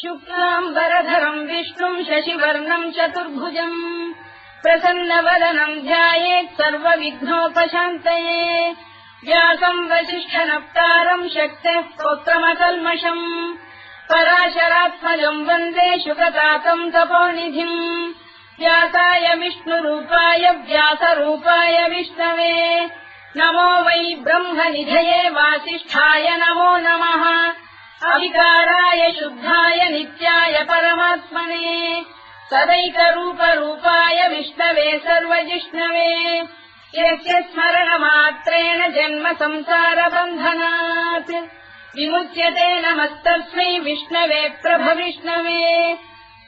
शुक्लाम्बरधरम् विष्णुम् शशिवर्णम् चतुर्भुजम् प्रसन्नवदनम् ध्यायेत् सर्वविघ्नोपशान्तये। व्यासम् वसिष्ठनप्तारम् शक्तेः स्तोत्रमकल्मषम् पराशरात्मजम् वन्दे शुकतातम् तपोनिधिम् व्यासाय विष्णुरूपाय व्यासरूपाय विष्णवे नमो वै ब्रह्मनिधये वासिष्ठाय नमो नमः। अविकाराय शुद्धाय नित्याय परमात्मने। सदैकरूपरूपाय विष्णवे सर्वजिष्णवे। यस्य स्मरणमात्रेण जन्म संसारबन्धनात् विमुच्यते नमस्तस्मै विष्णवे प्रभविष्णवे।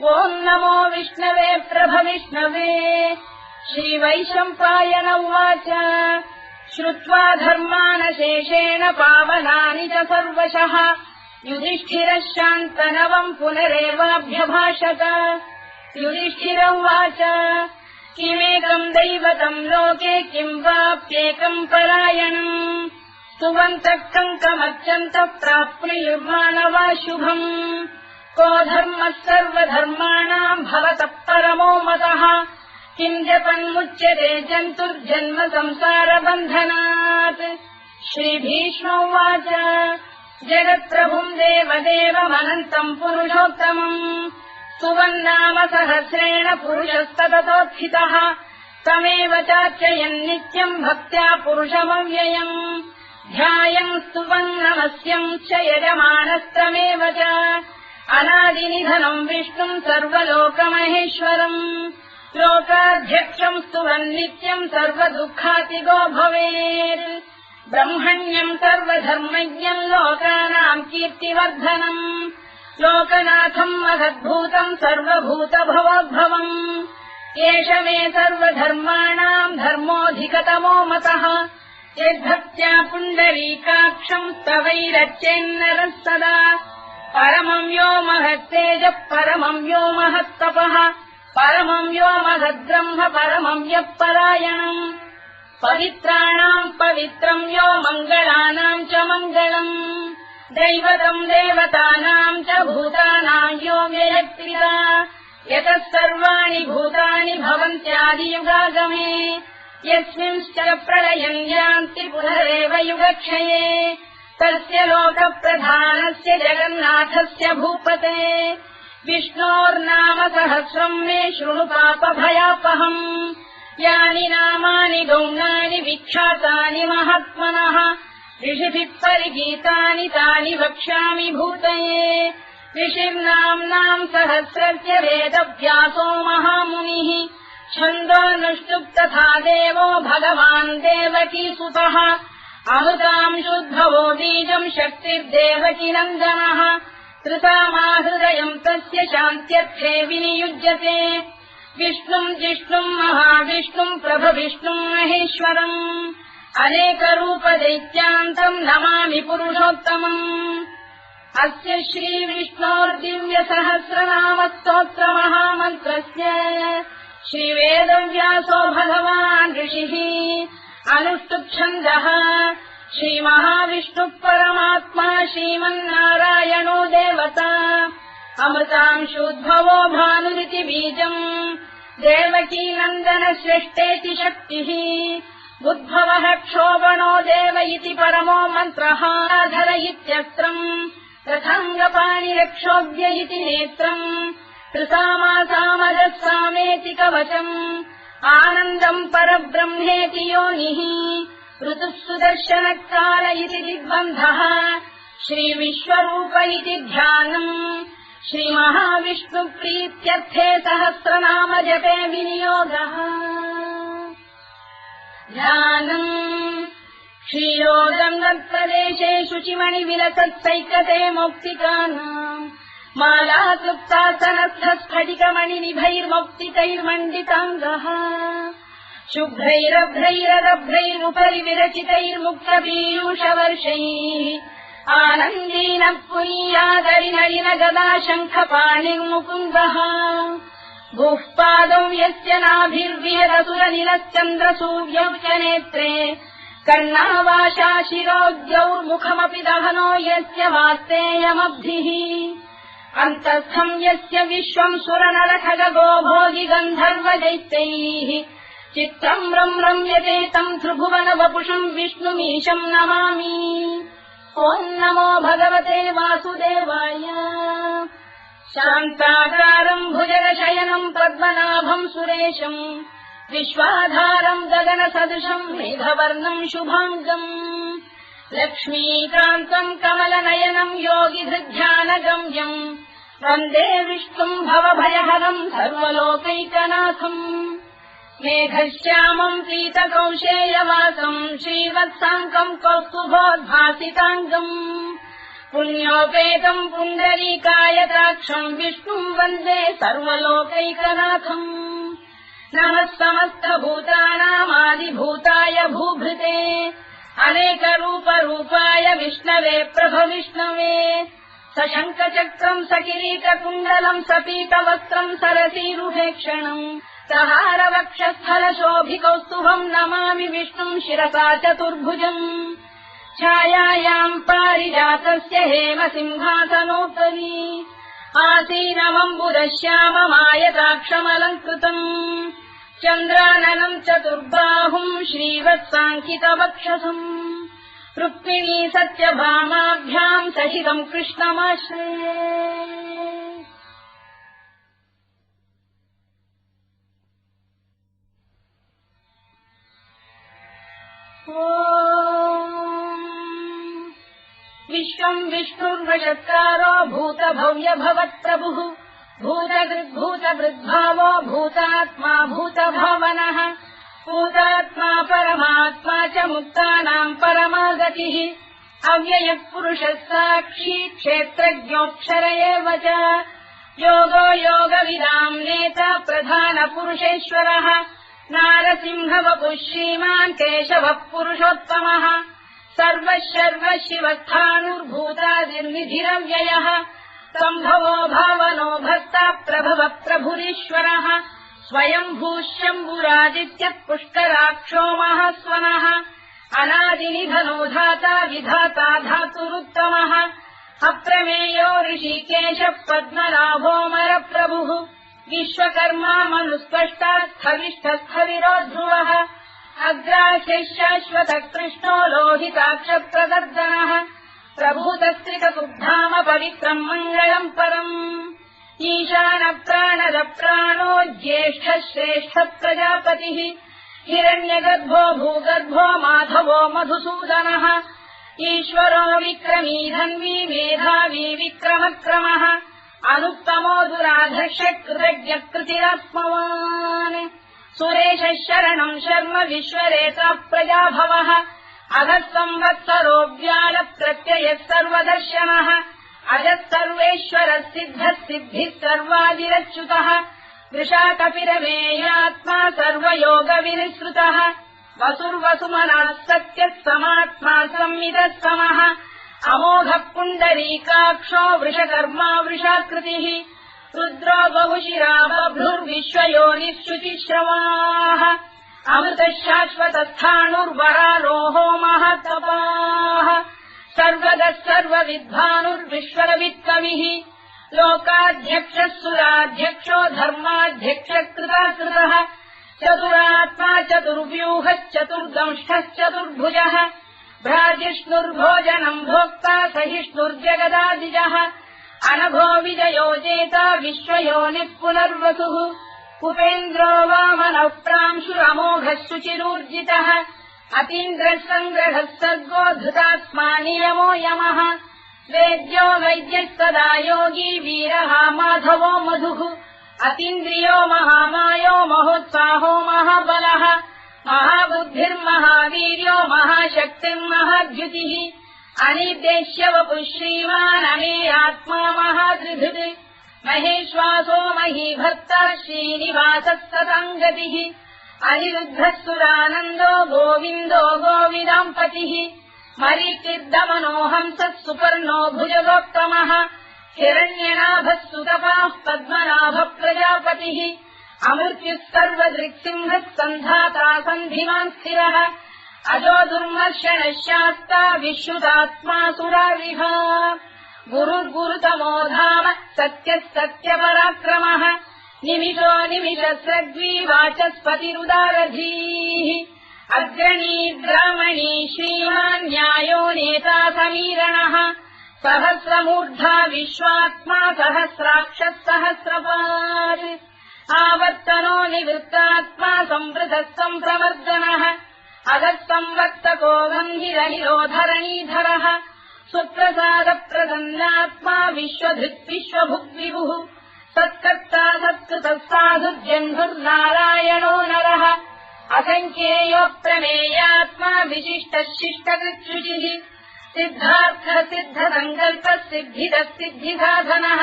ॐ नमो विष्णवे प्रभविष्णवे। श्रीवैशम्पायन उवाच श्रुत्वा धर्मानशेषेण पावनानि च सर्वशः। युधिष्ठिरः शान्तनवम् पुनरेवाभ्यभाषत। युधिष्ठिर उवाच किमेकम् दैवतम् लोके किम् वाप्येकम् परायणम्? सुवन्तः कङ्कमर्चन्तः प्राप्नुयुर्माणवा शुभम् को धर्मः सर्वधर्माणाम् भवतः परमो मतः किम् जपन्मुच्यते जन्तुर्जन्म संसारबन्धनात् श्रीभीष्म उवाच जगत्प्रभुम् देवदेवमनन्तम् पुरुषोत्तमम्। सुवन्नाम सहस्रेण पुरुषस्तततोत्थितः तमेव चार्चयन् नित्यम् भक्त्या पुरुषमव्ययम्। ध्यायम् स्तुवन्नमस्यम् च यजमानस्तमेव च। अनादिनिधनम् विष्णुम् सर्वलोकमहेश्वरम् लोकाध्यक्षम् स्तुवन्नित्यम् सर्वदुःखातिगो भवेत्। ब्रह्मण्यम् सर्वधर्मज्ञम् लोकानाम् कीर्तिवर्धनम्। लोकनाथम् महद्भूतम् सर्वभूतभवोद्भवम्। एष मे सर्वधर्माणाम् धर्मोऽधिकतमो मतः। यद्भक्त्या पुण्डरीकाक्षम् स्तवैरच्येन्नरः सदा। परमम् यो महत्तेजः परमम् यो महत्तपः परमम् यो महद्ब्रह्म परमम् यः परायणम्। पवित्राणाम् पवित्रम् यो मङ्गलानाम् च मङ्गलम्। दैवतम् देवतानाम् च भूतानाम् यो व्ययक्रिया यतः सर्वाणि भूतानि भवन्त्यादियुगागमे। यस्मिंश्च प्रलयम् यान्ति पुनरेव युगक्षये। तस्य लोकप्रधानस्य जगन्नाथस्य भूपते विष्णोर्नाम सहस्रम् मे शृणु पापभयापहम्। यानि नामानि गौणानि विख्यातानि महात्मनः। ऋषिभिः परिगीतानि तानि वक्ष्यामि भूतये। ऋषिर्नाम्नाम् सहस्रस्य वेदव्यासो महामुनिः। छन्दोऽनुष्टुप् तथा देवो भगवान् देवकीसुतः अमृताम् शुद्धवो बीजम् शक्तिर्देवकी नन्दनः कृतामाहृदयम् तस्य शान्त्यर्थे विनियुज्यते। विष्णुम् जिष्णुम् महाविष्णुम् प्रभविष्णुम् महेश्वरम् अनेकरूपदैत्यान्तम् नमामि पुरुषोत्तमम्। अस्य श्रीविष्णोर्दिव्यसहस्रनामस्तोत्रमहामन्त्रस्य श्रीवेदव्यासो भगवान् ऋषिः अनुष्टुप्छन्दः श्रीमहाविष्णुः परमात्मा श्रीमन्नारायणो देवता। अमृतांशोद्भवो भानुरिति बीजम्। देवकी नन्दन श्रेष्ठेति शक्तिः। उद्भवः क्षोभणो देव इति परमो मन्त्रः। धर इत्यस्त्रम्। रथाङ्गपाणिरक्षोभ्य इति नेत्रम्। त्रिसामासामजः सामेति कवचम्। आनन्दम् परब्रह्मेति योनिः ऋतुः सुदर्शनकाल इति दिग्बन्धः। श्रीविश्वरूप इति ध्यानम्। श्रीमहाविष्णुप्रीत्यर्थे सहस्रनाम जपे विनियोगः। ध्यानम्। क्षीरोदम् दत्प्रदेशे शुचिमणिविलसत्सैकते मौक्तिकानाम्। माला स्फटिकमणिनिभैर्मौक्तिकैर्मण्डिताङ्गः शुभ्रैरभ्रैररभ्रैरुपरि विरचितैर्मुक्तपीयूषवर्षैः आनन्दीनः पुरीयादरिनलिन गदा शङ्खपाणिर्मुकुन्दः भूः पादौ यस्य नाभिर्विहदसुरनिलश्चन्द्रसूर्यौ च नेत्रे कर्णावाशा शिरोद्यौर्मुखमपि दहनो यस्य वास्तेयमब्धिः अन्तस्थम् यस्य विश्वम् सुरनरखगो भोगि गन्धर्वदैत्यैः चित्रम् रम् रम्यते तम् त्रिभुवन वपुषम् विष्णुमीशम् नमामि। ॐ नमो भगवते वासुदेवाय। शान्ताकारम् भुजगशयनम् पद्मनाभम् सुरेशम् विश्वाधारम् गगनसदृशम् मेघवर्णम् शुभाङ्गम् लक्ष्मीकान्तम् कमलनयनम् योगिधृध्यानगम्यम् वन्दे विष्णुम् भवभयहरम् सर्वलोकैकनाथम् मेघश्यामम् पीतकौशेयवासम् श्रीवत्साङ्कम् कौस्तुभोद्भासिताङ्गम् पुण्योपेतम् पुण्डरीकायताक्षम् विष्णुम् वन्दे सर्वलोकैकनाथम् नमः समस्तभूतानामादिभूताय भूभृते अनेकरूपरूपाय विष्णवे प्रभविष्णवे स शङ्खचक्रम् सकिरीटकुण्डलम् सपीतवस्त्रम् सरसीरुहेक्षणम् सहारवक्षस्थलशोभिकौस्तुभम् नमामि विष्णुम् शिरसा चतुर्भुजम्। छायायाम् पारिजातस्य हेम सिंहासनोपरि आसीनमम्बुदश्याममायताक्षमलङ्कृतम्। चन्द्राननम् चतुर्बाहुम् श्रीवत्साङ्कितवक्षसम्। रुक्मिणी सत्यभामाभ्याम् सहितम् कृष्णमाश्रये विश्वम् विष्णुर्वशत्कारो भूतभव्य भवत्प्रभुः भूतकृद्भूतवृद्भावो भूतात्मा भूतभावनः भूतात्मा परमात्मा च मुक्तानाम् परमा गतिः अव्ययः पुरुषः साक्षी क्षेत्रज्ञोऽक्षर एव च योगो योगविदाम् नेता प्रधानपुरुषेश्वरः नारसिंहवपुः श्रीमान् केशवः पुरुषोत्तमः। सर्वः शर्व शिवस्थाणुर्भूतादिर्निधिरव्ययः सम्भवो भावनो भक्ता प्रभव प्रभुरीश्वरः। स्वयम्भूष्यम्बुरादित्यः पुष्कराक्षो महास्वनः। अनादिनिधनो धाता विधाता धातुरुत्तमः। अप्रमेयो ऋषिकेशः पद्मनाभोमरप्रभुः विश्वकर्मा मनुस्पष्टा स्थविष्ठस्थविरो ध्रुवः अग्राह्यः शाश्वत कृष्णो लोहिताक्षप्रदर्दनः प्रभूतस्त्रिकसुधाम पवित्रम् मङ्गलम् परम्। ईशानप्राणदप्राणो ज्येष्ठः प्रजापतिः हिरण्यगर्भो भूगर्भो माधवो मधुसूदनः ईश्वरो विक्रमी धन्वी मेधावी विक्रमक्रमः अनुत्तमो दुराधर्ष कृतज्ञकृतिरात्मवान् सुरेशः शरणम् शर्म विश्वरेता प्रजाभवः। अधः संवत्सरो व्यालप्रत्ययः सर्वदर्शनः। अजः सर्वेश्वरः सिद्धः सिद्धिः सर्वादिरच्युतः। वृषाकपिरमेयात्मा सर्वयोगविनिसृतः। वसुर्वसुमनः सत्यः समात्मा संविदः समः अमोघः पुण्डरीकाक्षो वृषकर्मा वृषाकृतिः रुद्रो बहुशिरा बभ्रुर्विश्वयोनिः शुचिश्रवाः अमृतः शाश्वतस्थाणुर्वरारोहो महतपाः सर्वगः सर्वविद्वानुर्विश्वरवित्कविः लोकाध्यक्षः सुराध्यक्षो धर्माध्यक्षकृताकृतः चतुरात्मा चतुर्व्यूहश्चतुर्दंष्टश्चतुर्भुजः भ्राजिष्णुर्भोजनम् भोक्ता सहिष्णुर्जगदादिजः। अनघो विजयो जेता विश्वयोनिः पुनर्वसुः। उपेन्द्रो वामनः प्रांशुरमोघः शुचिरूर्जितः अतीन्द्रः सङ्ग्रहः सर्गो धृतात्मा नियमो यमः। वेद्यो वैद्यः सदा योगी वीरः माधवो मधुः। अतीन्द्रियो महामायो महोत्साहो महाबलः महाबुद्धिर्महावीर्यो महाशक्तिम् महाद्युतिः। अनिर्देश्य वपुः श्रीमान् अमेयात्मा महात्रिधृत् महेश्वासो महीभक्तः श्रीनिवासः सताङ्गतिः अनिरुद्धः सुरानन्दो गोविन्दो गोविदाम्पतिः। मरीचिर्दमनोहंसः सुपर्णो भुजगोत्तमः। हिरण्यनाभः सुतपाः पद्मनाभः प्रजापतिः अमृत्युः सर्वदृक्सिंहः सन्धाता सन्धिमान् स्थिरः। अजो दुर्मर्षणः शास्ता विश्रुतात्मा सुरारिह गुरुर्गुरुतमो धाम सत्यः सत्यपराक्रमः निमिषो निमिषस्रग्वीवाचस्पतिरुदारधीः अग्रणी ब्राह्मणी श्रीमान् न्यायो नेता समीरणः। सहस्रमूर्धा विश्वात्मा सहस्राक्षः सहस्रपात् आवर्तनो निवृत्तात्मा संवृतः सम्प्रवर्धनः अगः संवर्तको गन्धिरनिरोधरणीधरः सुप्रसादप्रसन्नात्मा विश्वभुग्विभुः सत्कर्ता सत्कृतः साधुर्जह्नुर्नारायणो नरः। असङ्ख्येयोप्रमेयात्मा विशिष्टः शिष्टकृत्युचिः सिद्धार्थ सिद्धसङ्कल्पः सिद्धितः सिद्धिसाधनः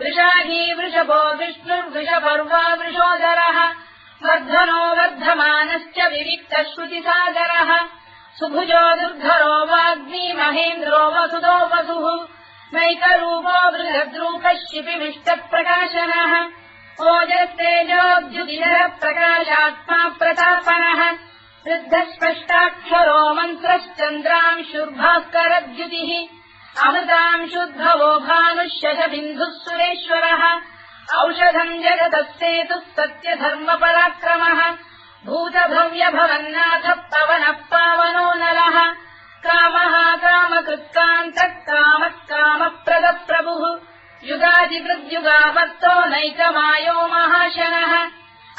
वृषाही वृषभो विष्णुर्वृषपर्वा वृषोदरः वर्धनो वर्धमानश्च विविक्तः श्रुतिसागरः सुभुजो दुर्धरो वाग्मी महेन्द्रो वसुदो वसुः नैकरूपो बृहद्रूपः शिपिविष्टप्रकाशनः ओजस्तेजोद्युदिनः प्रकाशात्मा प्रतापनः वृद्धस्पष्टाक्षरो मन्त्रश्चन्द्रांशुर्भास्करद्युतिः अमृताम् शुद्धवो भानुष्यशबिन्धुः सुरेश्वरः। औषधम् जगतः सेतुः सत्यधर्मपराक्रमः। भूतभव्य भवन्नाथ पवनः पावनो नरः। कामः कामकृत्कान्तः कामः कामप्रदप्रभुः युगादिवृद्युगावर्तो नैकमायो महाशनः।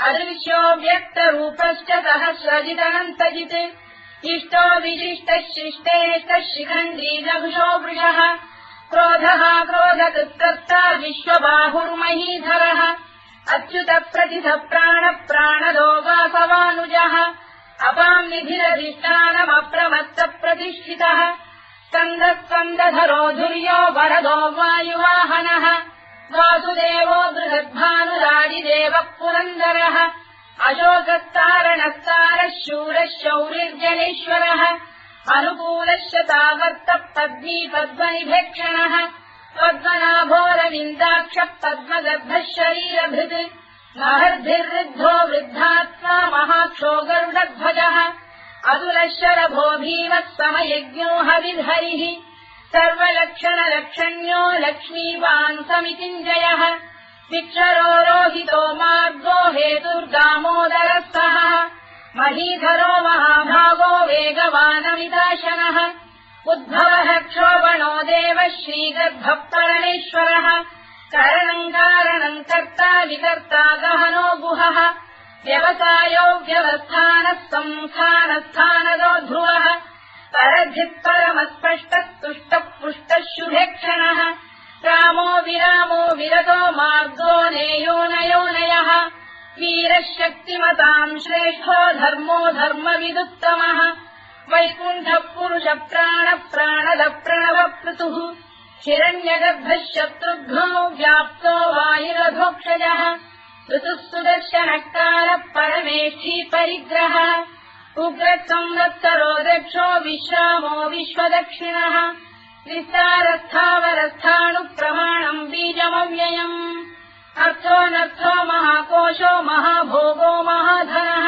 अदृश्यो व्यक्तरूपश्च सहस्रजिदनन्तजित् इष्टो विशिष्टः शिष्टेष्टः शिखण्डीजघुषो वृषः। क्रोधः क्रोधकृत्कर्ता विश्वबाहुर्महीधरः। अच्युत प्रतिथ प्राण प्राणदो वासवानुजः अपाम् निधिरधिष्ठानमप्रमत्त प्रतिष्ठितः। स्कन्दः स्कन्दधरो धुर्यो वरदो वायुवाहनः। वासुदेवो बृहद्भानुरादिदेवः पुरन्दरः अशोकस्तारणस्तारः शूरः शौरिर्जनेश्वरः अनुकूलश्च तावत्तः पद्मी पद्मनिभेक्षणः पद्मनाभोरविन्दाक्षः पद्मगर्भः शरीरभृत् महर्भिर्वृद्धो वृद्धात्मा महाक्षो गरुडध्वजः अतुलशरभो भीमः समयज्ञो हविर्हरिः सर्वलक्षणलक्षण्यो लक्ष्मीवान् समितिञ्जयः विक्षरो रोहितो मार्गो हेतुर्दामोदरः सः महीधरो महाभागो वेगवानमिदाशनः उद्भवः क्षोभणो देवः श्रीगर्भपरणेश्वरः करणम् कारणम् कर्ता विकर्ता गहनो गुहः। व्यवसायो व्यवस्थानः संस्थानस्थानदो ध्रुवः। परधित्परमस्पष्टः तुष्टः पुष्टः शुभेक्षणः रामो विरामो विरतो मार्गो नेयोनयोनयः वीरः शक्तिमताम् श्रेष्ठो धर्मो धर्मविदुत्तमः। वैकुण्ठः हिरण्यगर्भः शत्रुघ्नो व्याप्तो वायुरधोक्षजः। ऋतुः सुदर्शनकालः परमेष्ठी परिग्रहः। उग्रः संवत्सरो दक्षो विश्रामो विश्वदक्षिणः विस्तारस्थावरस्थाणुप्रमाणम् बीजमव्ययम् अर्थोऽनर्थो महाकोशो महाभोगो महाधनः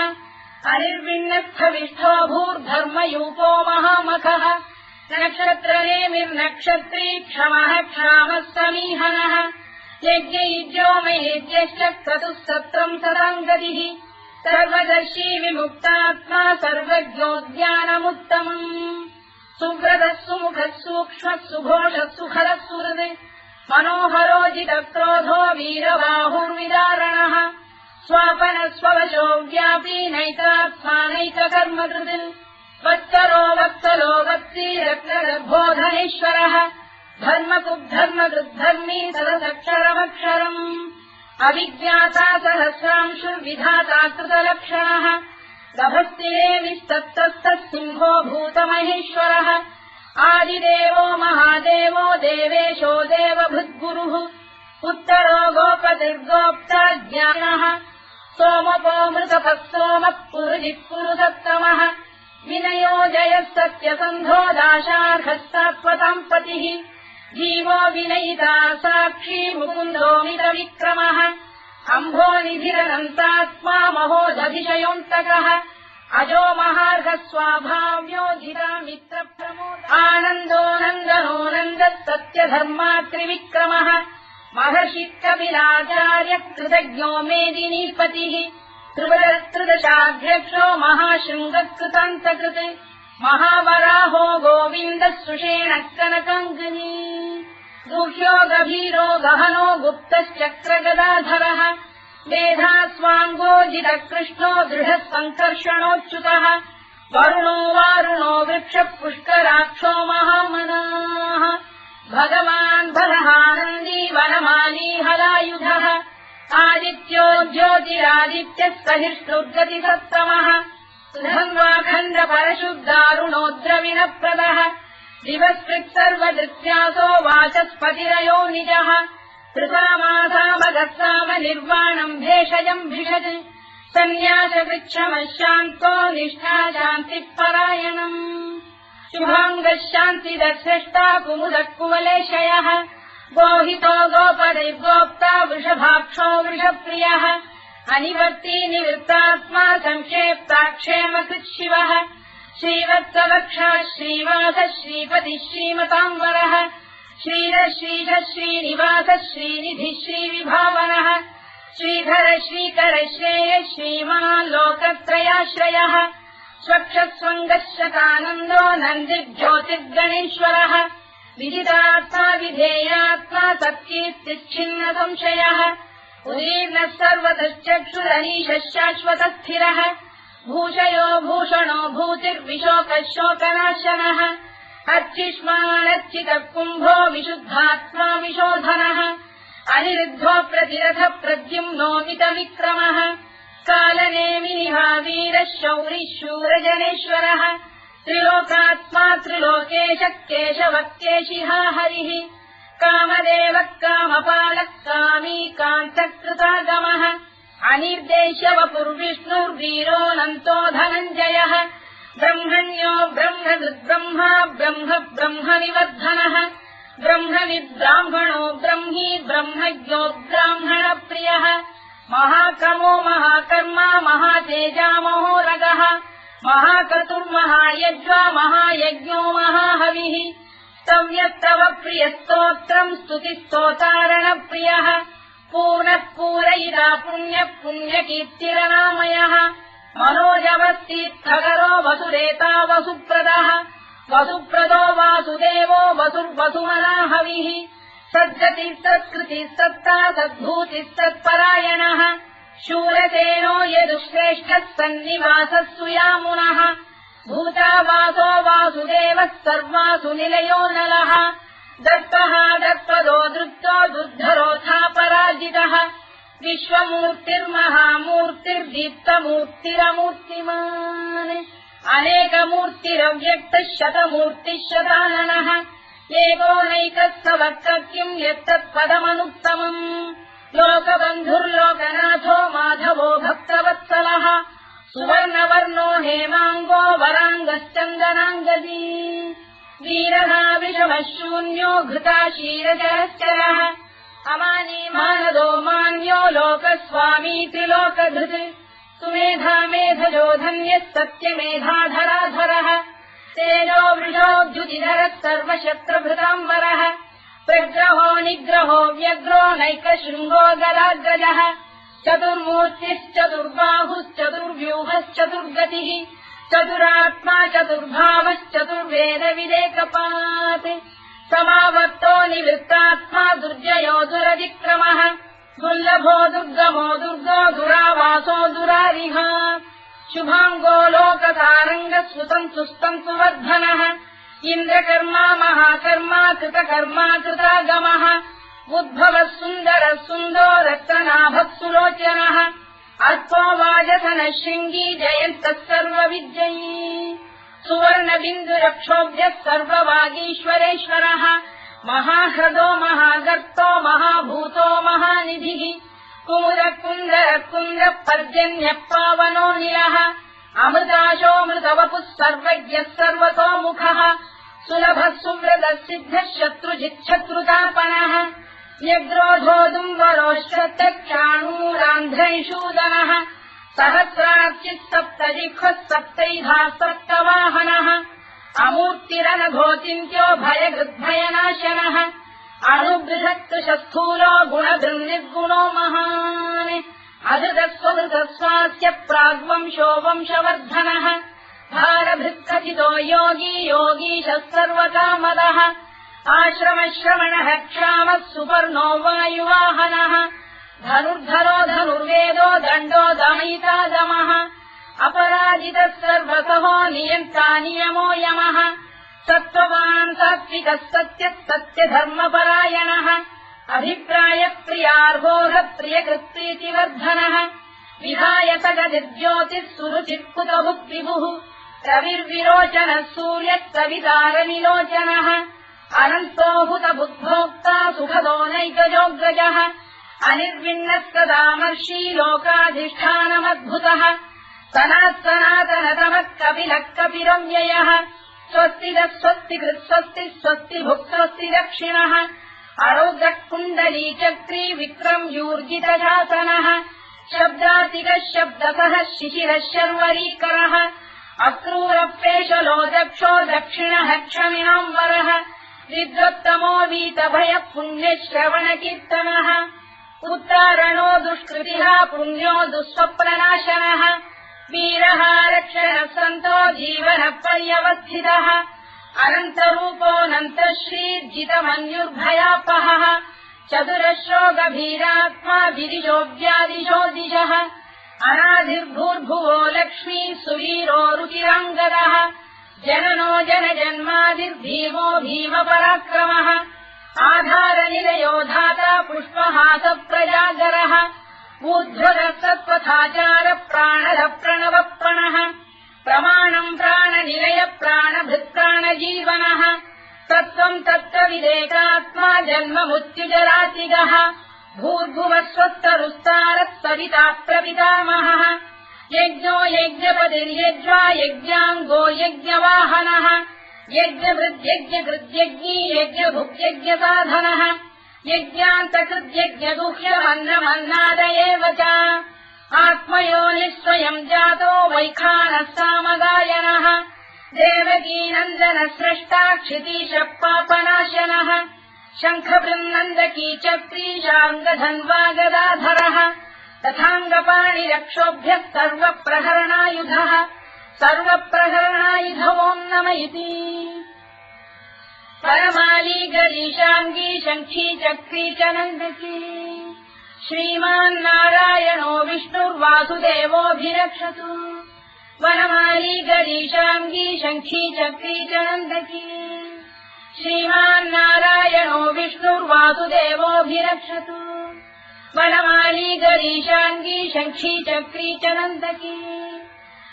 हरिर्विण्णस्थविष्ठो भूर्धर्मयूपो महामखः नक्षत्रनेमिर्नक्षत्री क्षमः क्षामः समीहनः यज्ञयुज्यो मयेज्यश्च क्रतुः सत्रम् सदाम् गतिः सर्वदर्शी विमुक्तात्मा सर्वज्ञोद्यानमुत्तमम् सुव्रतः सुमुखः सूक्ष्मः सुघोषः सुखरः सुहृत् मनोहरोजितक्रोधो वीरबाहुर्विदारणः। स्वापन स्ववशो व्यापी नैतात्मानैककर्मकृत्। वत्सरो वत्सलो वत्सी रत्नगर्भोधनेश्वरः धर्मकुद्धर्मकृद्धर्मी सदसक्षरमक्षरम्। अविज्ञाता सहस्रांशुर्विधाता कृतलक्षणः गभस्तिरेविस्तप्तस्तः सिंहो भूतमहेश्वरः। आदिदेवो महादेवो देवेशो देवभृद्गुरुः। उत्तरो गोपतिर्गोप्ता ज्ञानः सोमपो मृतपः सोमः पुरुजिः पुरुसत्तमः विनयो जयः सत्यसन्धो दाशार्हस्तात्वताम् पतिः। जीवो विनयिता साक्षी मुकुन्दोमितविक्रमः अम्भो निधिरनन्तात्मा महोदधिशयोऽन्तकः। अजो महार्घ स्वाभाव्योजिता मित्र प्रमोद आनन्दो नन्दनो नन्दः सत्य धर्मा त्रिविक्रमः महर्षि कपिलाचार्य कृतज्ञो मेदिनीपतिः। त्रिवदस्त्रिदशाध्यक्षो महाशृङ्गकृतान्तकृत्। महावराहो गोविन्दः सुषेण कनकङ्गिनी गुह्यो गभीरो गहनो गुप्तश्चक्रगदाधरः। मेधा स्वाङ्गोजितकृष्णो दृढः सङ्कर्षणोच्युतः वरुणो वारुणो वृक्षः पुष्कराक्षो महामनाः। भगवान् बलहानन्दी वनमाली हलायुधः। आदित्यो ज्योतिरादित्यः सहिष्णुर्गतिसत्तमः सुधन्वाखण्ड सर्वदृत्यासो वाचस्पतिरयो निजः। कृतामासामगस्साम निर्वाणम् भेषजम् भिषज। सन्न्यासवृक्षमशान्तो निष्ठा शान्तिः परायणम् शुभाङ्गः शान्तिदर्शष्टा कुमुदः कुवलेशयः। गोहितो गोपदैर्गोप्ता वृषभाक्षो वृषप्रियः। अनिवर्ती निवृत्तात्मा सङ्क्षेप्ताक्षेमकृत् शिवः श्रीवत्सवक्षा श्रीवास श्रीपतिः श्रीमताम्बरः श्रीर श्रीध श्रीनिवास श्रीनिधि श्रीविभावनः श्रीधर श्रीकर श्रेय श्रीमान् लोकत्रयाश्रयः स्वक्षस्वङ्गशतानन्दो नन्दिर्ज्योतिर्गणेश्वरः विदितात्मा विधेयात्मा तत्कीर्तिच्छिन्न संशयः उदीर्णः सर्वतश्चक्षुरनीशः शाश्वतस्थिरः भूषयो भूषणो भूतिर्विशोकः शोकनाशनः अर्चिष्मानर्चितः कुम्भो विशुद्धात्मा विशोधनः अनिरुद्धो प्रतिरथ प्रद्युम्नोमितविक्रमः कालनेमिनिहावीरः शौरिः शूरजनेश्वरः त्रिलोकात्मा त्रिलोकेश केशवः केशिहा हरिः कामदेवः कामपालः कामी कान्तकृतागमः अनिर्देश्यवपुर्विष्णुर्वीरोऽनन्तो धनञ्जयः ब्रह्मण्यो ब्रह्मदुर्ब्रह्मा ब्रह्म ब्रह्मनिवर्धनः ब्रह्मविद्ब्राह्मणो ब्रह्मी ब्रह्मज्ञो ब्राह्मणप्रियः। महाक्रमो महाकर्मा महातेजामहोरगः महाक्रतुर्महायज्वा महायज्ञो महाहविः। स्तव्यस्तव प्रियस्तोत्रम् स्तुतिस्तोतारणप्रियः पूर्णः पूरयिता पुण्यः पुण्यकीर्तिरनामयः। मनोजवस्तीर्थकरो वसुरेता वसुप्रदः। वसुप्रदो वासुदेवो वसुर्वसुमनाहविः सद्गतिः सत्कृतिः सत्ता सद्भूतिः सत्परायणः शूरसेनो यदुश्रेष्ठः सन्निवासः सुयामुनः भूतावासो वासुदेवः सर्वासु निलयो नलः दत्तः दत्पदो दृप्तो दुद्धरोथा पराजितः। विश्वमूर्तिर्महामूर्तिर्दीप्तमूर्तिरमूर्तिमान्। अनेकमूर्तिरव्यक्तः शतमूर्तिः एकोनैकः स किम् यत्तत्पदमनुत्तमम्। लोकबन्धुर्लोकनाथो माधवो भक्तवत्सलः। सुवर्णवर्णो हेमाङ्गो वराङ्गश्चन्दनाङ्गदी वीरः विषमः शून्यो घृता क्षीरचरश्चरः अमानी मानदो मान्यो लोकस्वामी त्रिलोकधृत्। सुमेधा मेधजो धन्यः सत्यमेधाधराधरः तेजो वृषोद्युतिधरः सर्वशत्रभृताम्बरः प्रग्रहो निग्रहो व्यग्रो नैकशृङ्गो गदाग्रजः चतुर्मूर्तिश्चतुर्बाहुश्चतुर्व्यूहश्चतुर्गतिः चतुरात्मा चतुर्भावश्चतुर्वेदविदेकपात् समावर्तो निवृत्तात्मा दुर्जयो दुरतिक्रमः। दुर्लभो दुर्गमो दुर्गो दुरावासो दुरारिः शुभाङ्गो लोकतारङ्गः सुतम् सुस्तम् सुवर्धनः। इन्द्रकर्मा महाकर्मा कृतकर्मा कृतागमः। उद्भवः सुन्दरः सुन्दो रक्तनाभः सुलोचनः अल्पो वाजधनः शृङ्गी जयन्तः सर्वविद्ययी सुवर्णबिन्दुरक्षोभ्यः सर्ववागीश्वरेश्वरः। महाह्रदो महागर्तो महाभूतो महानिधिः। कुमुद कुन्दर कुन्द पर्जन्यः पावनो निलः अमृताशोऽमृतवपुः सर्वज्ञः सर्वतोमुखः। सुलभः सुव्रतः सिद्धः शत्रुजिच्छत्रुतापनः व्यग्रोधोदुम्बरोश्चक्षाणूरान्ध्रैषूदनः सहस्रार्चित् सप्तजिह्वः सप्तैधा सप्तवाहनः अमूर्तिरनघोचिन्त्यो भयगृद्भयनाशनः। अणुबृहत्कृशस्थूलो गुणभृन्निर्गुणो महान्। अधृतस्वधृतस्वास्य प्राग्वंशो वंशवर्धनः भारभृत्कथितो योगी योगीशः सर्वकामदः आश्रमश्रवणः क्षामः सुपर्णो वायुवाहनः। धनुर्धरो धनुर्वेदो दण्डो दमयिता दमः। अपराजितः सर्वसहो नियन्ता नियमो यमः। सत्त्ववान् सात्विकः सत्यः सत्यधर्मपरायणः। अभिप्रायप्रियार्होः प्रियकृत्प्रीतिवर्धनः। विहाय सगदिर्ज्योतिः सुरुचित्कुतभुक्विभुः रविर्विरोचनः सूर्यः कवितारनिलोचनः अनन्तो हुतबुद्भोक्ता सुखदो नैकजोग्रजः। अनिर्विण्णस्तदामर्षी लोकाधिष्ठानमद्भुतः। सनात् सनातनतमः कपिलः कपिरव्ययः स्वस्तिदः स्वस्ति कृत्स्वस्ति स्वस्ति भुक् स्वस्ति दक्षिणः। अरोग्रः कुण्डली चक्री विक्रम् यूर्जितशासनः शब्दातिकः शब्दसः शिशिरः शर्वरीकरः अक्रूरप्रेशलो दक्षो दक्षिणः क्षमिणाम्बरः विद्वत्तमो वीतभयः पुण्यश्रवणकीर्तनः उत्तारणो दुष्कृतिः पुण्यो दुःस्वप्ननाशनः। वीरः रक्षणः सन्तो जीवनः पर्यवस्थितः अनन्तरूपोऽनन्तः श्रीर्जितमन्युर्भयापहः चतुरश्रो गभीरात्मा दिशः अनाधिर्भूर्भुवो लक्ष्मी सुवीरो रुचिराङ्गदः जननो जनजन्मादिर्भीमो भीमपराक्रमः। आधारनिलयो धाता पुष्पहास प्रजागरः ऊर्ध्वरः सत्त्वथाचार प्राणः प्रणवप्रणः प्रमाणम् प्राणनिलय प्राणभृत्प्राणजीवनः तत्त्वम् तत्त्वविदेकात्मा जन्ममुत्युजरातिगः। स्वस्तरुस्तारः सविता प्रपितामहः यज्ञो यज्ञपतिर्यज्वा यज्ञाङ्गो यज्ञवाहनः यज्ञभृद्यज्ञकृद्यज्ञी यज्ञभुक्यज्ञसाधनः यज्ञान्तकृद्यज्ञगुह्यमन्नमन्नाद एव च। आत्मयो निःस्वयम् जातो वैखानः सामगायनः देवकीनन्दन स्रष्टा क्षितीश पापनाशनः शङ्खबृन्नन्दकी चक्रीशाङ्गधन्वा गदाधरः तथाङ्गपाणिरक्षोभ्यः सर्वप्रहरणायुधः। सर्वप्रहरणायुधवोम् नम इति। परमाली गरीशाङ्गी शङ्खी चक्री च नन्दकी श्रीमान्नारायणो विष्णुर्वासुदेवोऽभिरक्षतु। वनमाली गरीशाङ्गी शङ्खी चक्री च नन्दकी श्रीमान्नारायणो विष्णुर्वासुदेवोऽभिरक्षतु वनमाली गरीशाङ्गी शङ्खी चक्री च नन्दकी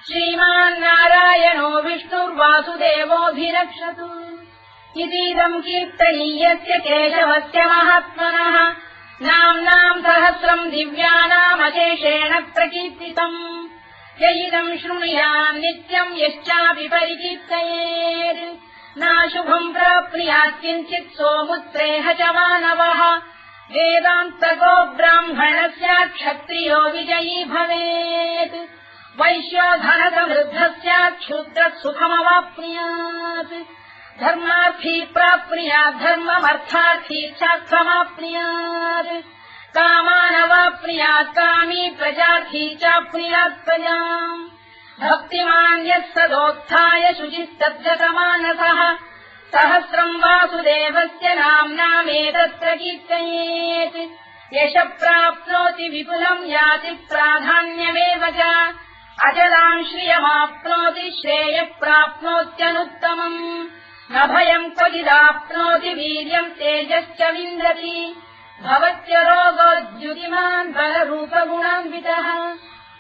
श्रीमान्नारायणो विष्णुर्वासुदेवोऽभिरक्षतु। इतीदम् कीर्तनीयस्य केशवस्य महात्मनः। नाम्नाम् सहस्रम् दिव्यानामशेषेण प्रकीर्तितम्। य इदम् शृणुयाम् नित्यम् यश्चापि परिकीर्तयेत्। नाशुभम् प्राप्नुयात् किञ्चित् सोमुत्रेह च मानवः वेदान्तको ब्राह्मणस्य क्षत्रियो विजयी भवेत्। वैश्यो धनसमृद्धः स्यात् क्षुद्रः सुखमवाप्नुयात् धर्मार्थी प्राप्नुयात् धर्ममर्थार्थी चार्थमाप्नुयात् कामानवाप्नुयात् कामी प्रजार्थी चाप्नुयात् प्रजाम् भक्तिमान् यः सदोत्थाय शुचिस्तद्गतमानसः सहस्रम् वासुदेवस्य नाम्नामेतत्र कीर्तयेत् यश प्राप्नोति विपुलम् याति प्राधान्यमेव च। अजलाम् श्रियमाप्नोति श्रेयः प्राप्नोत्यनुत्तमम् न भयम् क्वचिदाप्नोति वीर्यम् तेजश्च विन्दति। भवत्य रोगोद्युतिमान् बलरूपगुणान्वितः।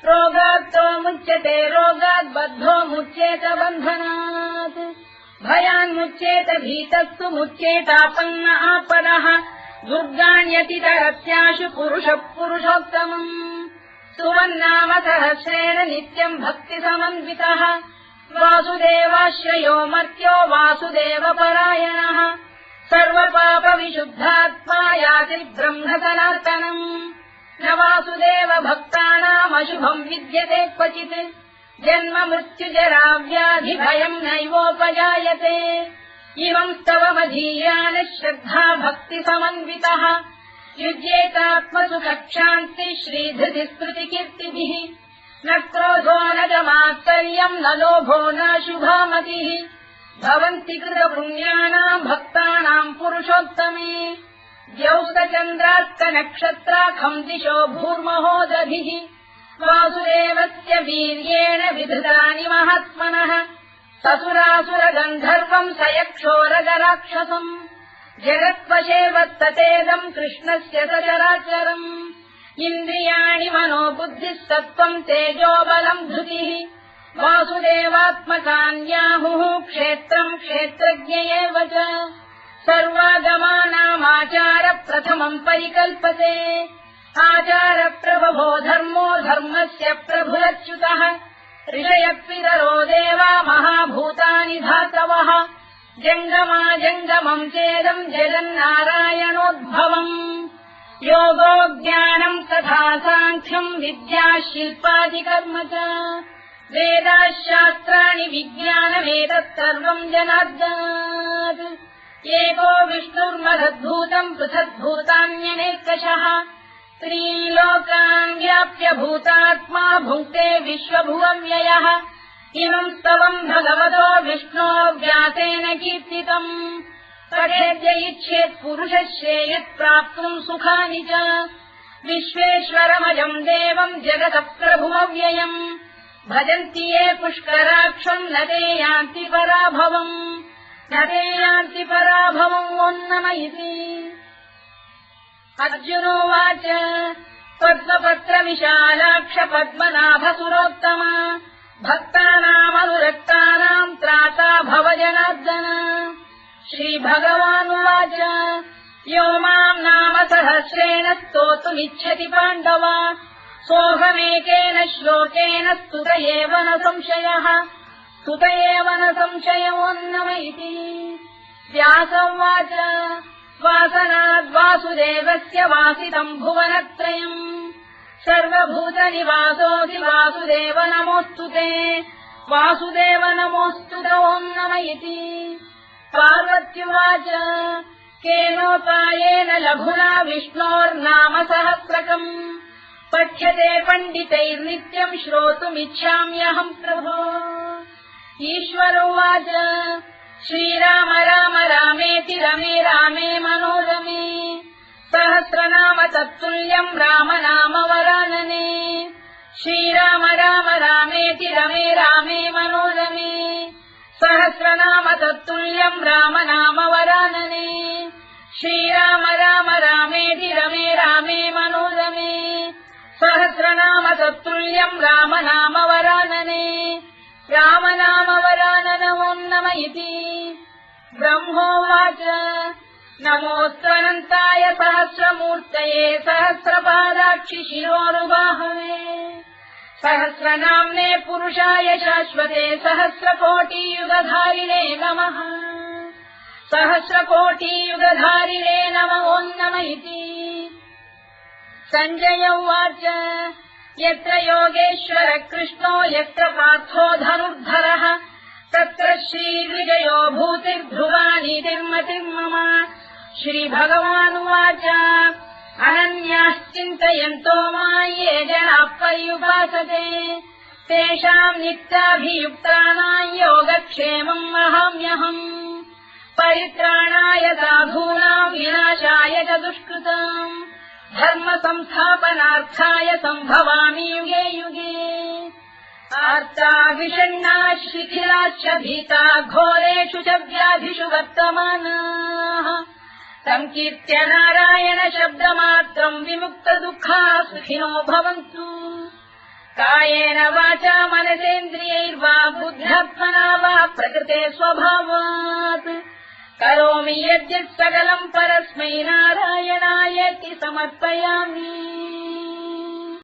रोगात्तो मुच्यते रोगाद्बद्धो मुच्येत बन्धनात्। भयान्मुच्येत भीतस्तु मुच्येतापन्न आपदः दुर्गाण्यतितरस्याशु पुरुषः पुरुषोत्तमम्। सुवन्नाम सहस्रेण नित्यम् भक्तिसमन्वितः। वासुदेवाश्रयो मर्त्यो वासुदेवपरायणः। सर्वपापविशुद्धात्मा याति ब्रह्म सनातनम् न वासुदेव भक्तानामशुभम् विद्यते क्वचित्। जन्म मृत्युजरा व्याधि भयम् नैवोपजायते इमम् स्तवमधीयान श्रद्धा भक्ति समन्वितः। युज्येतात्मसु कक्षान्ति श्रीधृति स्मृतिकीर्तिभिः न क्रोधो न गमात्तर्यम् न लोभो न शुभामतिः। भवन्ति कृतपुण्यानाम् भक्तानाम् पुरुषोत्तमे। द्यौस्तचन्द्रार्कनक्षत्राखम् दिशो भूर्महोदभिः। वासुदेवस्य वीर्येण विधृतानि महात्मनः ससुरासुरगन्धर्वम् स यक्षोरगराक्षसम् जगत्वशे वर्ततेदम् कृष्णस्य सचराचरम्। इन्द्रियाणि मनो बुद्धिः सत्त्वम् तेजोबलम् धृतिः। वासुदेवात्मकान्याहुः क्षेत्रम् क्षेत्रज्ञ एव च। सर्वागमानामाचार प्रथमम् परिकल्पते। आचारप्रभवो धर्मो धर्मस्य प्रभुरच्युतः ऋषयत्पितरो देवा महाभूतानि धातवः। जङ्गमा जङ्गमम् चेदम् जगन्नारायणोद्भवम्। योगो ज्ञानम् तथा साङ्ख्यम् विद्या शिल्पादिकर्म च। वेदाशास्त्राणि विज्ञानमेतत् सर्वम् जनार्दनात्। एको विष्णुर्महद्भूतम् पृथग्भूतान्यनेकषः त्रीलोकान् व्याप्य भूतात्मा भुङ्क्ते विश्वभुवव्ययः इमम् स्तवम् भगवतो विष्णो व्यासेन कीर्तितम्। पठेद्य इच्छेत् पुरुषश्रेयत् प्राप्तुम् सुखानि च। विश्वेश्वरमजम् देवम् जगतः प्रभुमव्ययम् भजन्ति ये पुष्कराक्षम् न ते यान्ति पराभवम्। न ते यान्ति पराभवम् वोन्नम इति अर्जुनोवाच। पद्मपत्रविशालाक्ष पद्मनाभसुरोत्तम भक्तानामनुरक्तानाम् त्राता भव जनार्दन श्रीभगवानुवाच। यो माम् नाम सहस्रेण स्तोतुमिच्छति पाण्डव। सोऽहमेकेन श्लोकेन स्तुत एव न संशयः। स्तुत एव न संशयोन्नम इति। व्यासौवाच वासनाद्वासुदेवस्य वासितम् भुवनत्रयम् सर्वभूतनिवासोऽसि वासुदेव नमोऽस्तु ते। वासुदेव नमोऽस्तु ओन्नम इति पार्वत्युवाच केनोपायेन लघुना विष्णोर्नाम सहस्रकम्। पठ्यते पण्डितैर्नित्यम् श्रोतुमिच्छाम्यहम् प्रभो। ईश्वरोवाच श्रीराम राम रामेति रमे रामे राम नाम वरानने श्रीराम राम रामेति रमे रामे मनोरमे सहस्रनाम तत्तुल्यम् राम नाम वरानने श्रीराम राम रामेति रमे रामे मनोरमे सहस्रनाम तत्तुल्यम् राम नाम वरानने राम नाम वराननमोन्नम इति ब्रह्मोवाच नमोऽस्त्वनन्ताय सहस्रमूर्तये सहस्रपादाक्षि शिरोरुबाहवे। सहस्रनाम्ने पुरुषाय शाश्वते सहस्रकोटियुगधारिणे नमः। सहस्रकोटियुगधारिणे नमोन्नम इति। सञ्जय उवाच। यत्र योगेश्वर कृष्णो यत्र पार्थो धनुर्धरः श्रीभगवानुवाच। अनन्याश्चिन्तयन्तो मा ये जनाः पर्युपासते तेषाम् नित्याभियुक्तानाम् योगक्षेमम् वहाम्यहम् परित्राणाय साधूनाम् विनाशाय च दुष्कृतम्। धर्म संस्थापनार्थाय सम्भवामि युगे युगे। आर्ता विषण्णा शिथिलाश्च भीता घोरेषु च व्याधिषु वर्तमानाः सङ्कीर्त्य नारायण शब्दमात्रम् विमुक्त दुःखा सुखिनो भवन्तु। कायेन वाचा मनसेन्द्रियैर्वा बुद्ध्यात्मना वा प्रकृते स्वभावात्। करोमि यद्यत् सकलम् परस्मै नारायणायति समर्पयामि